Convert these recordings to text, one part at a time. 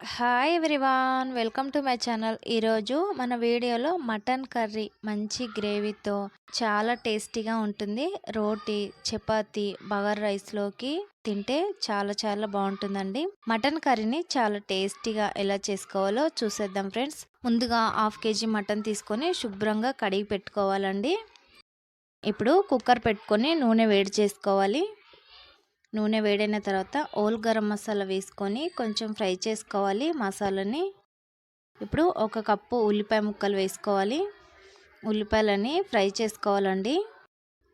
Hi everyone welcome to my channel ఈరోజు మన వీడియోలో మటన్ కర్రీ మంచి గ్రేవీతో చాలా టేస్టీగా ఉంటుంది. రోటీ చపాతి బగర్ రైస్లోకి తింటే చాలా చాలా బాగుంటుందండి. మటన్ కర్రీని చాలా టేస్టీగా ఎలా చేసుకోవాలో చూసేద్దాం ఫ్రెండ్స్. ముందుగా హాఫ్ కేజీ మటన్ తీసుకొని శుభ్రంగా కడిగి పెట్టుకోవాలండి. ఇప్పుడు కుక్కర్ పెట్టుకొని నూనె వేడి చేసుకోవాలి. నూనె వేడైన తర్వాత ఓల్ గరం మసాలా వేసుకొని కొంచెం ఫ్రై చేసుకోవాలి మసాలాని. ఇప్పుడు ఒక కప్పు ఉల్లిపాయ ముక్కలు వేసుకోవాలి. ఉల్లిపాయలని ఫ్రై చేసుకోవాలండి.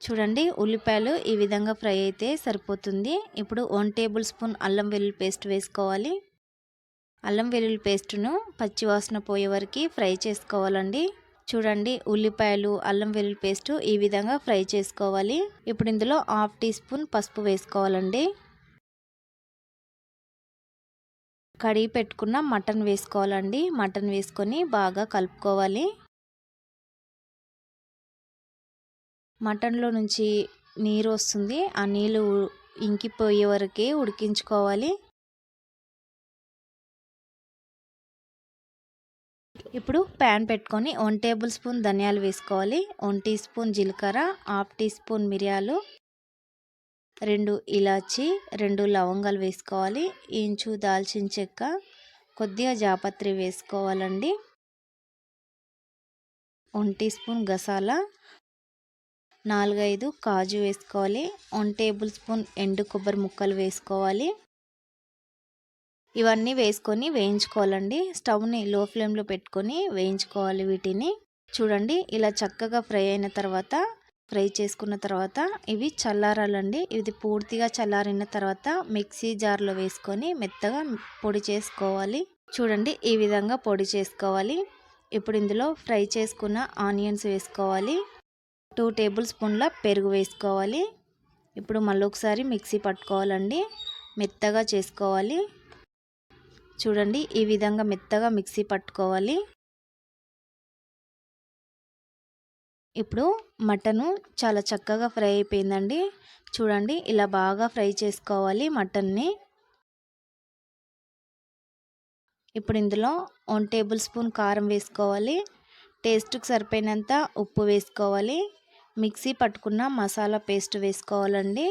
చూడండి ఉల్లిపాయలు ఈ విధంగా ఫ్రై అయితే సరిపోతుంది. ఇప్పుడు వన్ టేబుల్ స్పూన్ అల్లం వెల్లుల్లి పేస్ట్ వేసుకోవాలి. అల్లం వెల్లుల్లి పేస్టును పచ్చివాసన పోయే వరకు ఫ్రై చేసుకోవాలండి. చూడండి ఉల్లిపాయలు అల్లం వెల్లుల్లి పేస్ట్ ఈ విధంగా ఫ్రై చేసుకోవాలి. ఇప్పుడు ఇందులో హాఫ్ టీ స్పూన్ పసుపు వేసుకోవాలండి. కడిగి పెట్టుకున్న మటన్ వేసుకోవాలండి. మటన్ వేసుకొని బాగా కలుపుకోవాలి. మటన్లో నుంచి నీరు వస్తుంది. ఆ నీళ్ళు ఇంకిపోయే వరకే ఉడికించుకోవాలి. ఇప్పుడు ప్యాన్ పెట్టుకొని వన్ టేబుల్ స్పూన్ ధనియాలు వేసుకోవాలి. వన్ టీ స్పూన్ జీలకర్ర హాఫ్ టీ స్పూన్ మిరియాలు రెండు ఇలాచి రెండు లవంగాలు వేసుకోవాలి. ఇంచు దాల్చిన చెక్క కొద్దిగా జాపత్రి వేసుకోవాలండి. వన్ టీ స్పూన్ గసాల నాలుగైదు కాజు వేసుకోవాలి. వన్ టేబుల్ స్పూన్ ఎండు కొబ్బరి ముక్కలు వేసుకోవాలి. ఇవన్నీ వేసుకొని వేయించుకోవాలండి. స్టవ్ని లో ఫ్లేమ్లో పెట్టుకొని వేయించుకోవాలి వీటిని. చూడండి ఇలా చక్కగా ఫ్రై అయిన తర్వాత ఫ్రై చేసుకున్న తర్వాత ఇవి చల్లారాలండి. ఇది పూర్తిగా చల్లారిన తర్వాత మిక్సీ జార్లో వేసుకొని మెత్తగా పొడి చేసుకోవాలి. చూడండి ఈ విధంగా పొడి చేసుకోవాలి. ఇప్పుడు ఇందులో ఫ్రై చేసుకున్న ఆనియన్స్ వేసుకోవాలి. టూ టేబుల్ స్పూన్ల పెరుగు వేసుకోవాలి. ఇప్పుడు మళ్ళీ ఒకసారి మిక్సీ పట్టుకోవాలండి. మెత్తగా చేసుకోవాలి. చూడండి ఈ విధంగా మెత్తగా మిక్సీ పట్టుకోవాలి. ఇప్పుడు మటను చాలా చక్కగా ఫ్రై అయిపోయిందండి. చూడండి ఇలా బాగా ఫ్రై చేసుకోవాలి మటన్ని. ఇప్పుడు ఇందులో వన్ టేబుల్ స్పూన్ కారం వేసుకోవాలి. టేస్ట్కి సరిపోయినంత ఉప్పు వేసుకోవాలి. మిక్సీ పట్టుకున్న మసాలా పేస్ట్ వేసుకోవాలండి.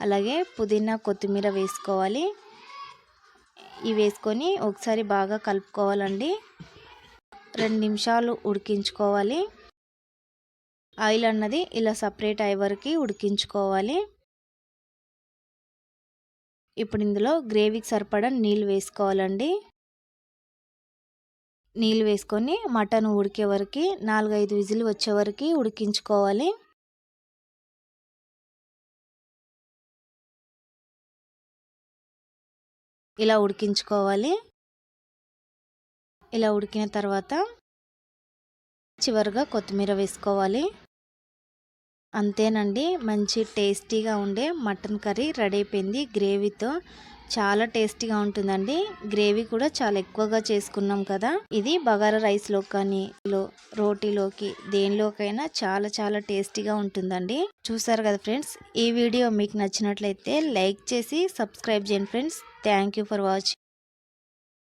అలాగే పుదీనా కొత్తిమీర వేసుకోవాలి. ఇవి వేసుకొని ఒకసారి బాగా కలుపుకోవాలండి. రెండు నిమిషాలు ఉడికించుకోవాలి. ఆయిల్ అన్నది ఇలా సపరేట్ అయ్యే వరకు ఉడికించుకోవాలి. ఇప్పుడు ఇందులో గ్రేవీకి సరిపడా నీళ్ళు వేసుకోవాలండి. నీళ్ళు వేసుకొని మటన్ ఉడికే వరకు నాలుగైదు విజిల్ వచ్చే వరకు ఉడికించుకోవాలి. ఇలా ఉడికించుకోవాలి. ఇలా ఉడికిన తర్వాత చివరిగా కొత్తిమీర వేసుకోవాలి. అంతేనండి మంచి టేస్టీగా ఉండే మటన్ కర్రీ రెడీ అయిపోయింది. గ్రేవీతో చాలా టేస్టీగా ఉంటుందండి. గ్రేవీ కూడా చాలా ఎక్కువగా చేసుకున్నాం కదా. ఇది బగారా రైస్లో కానీ రోటీలోకి దేనిలోకైనా చాలా చాలా టేస్టీగా ఉంటుందండి. చూసారు కదా ఫ్రెండ్స్ ఈ వీడియో మీకు నచ్చినట్లయితే లైక్ చేసి సబ్స్క్రైబ్ చేయండి ఫ్రెండ్స్. Thank for watching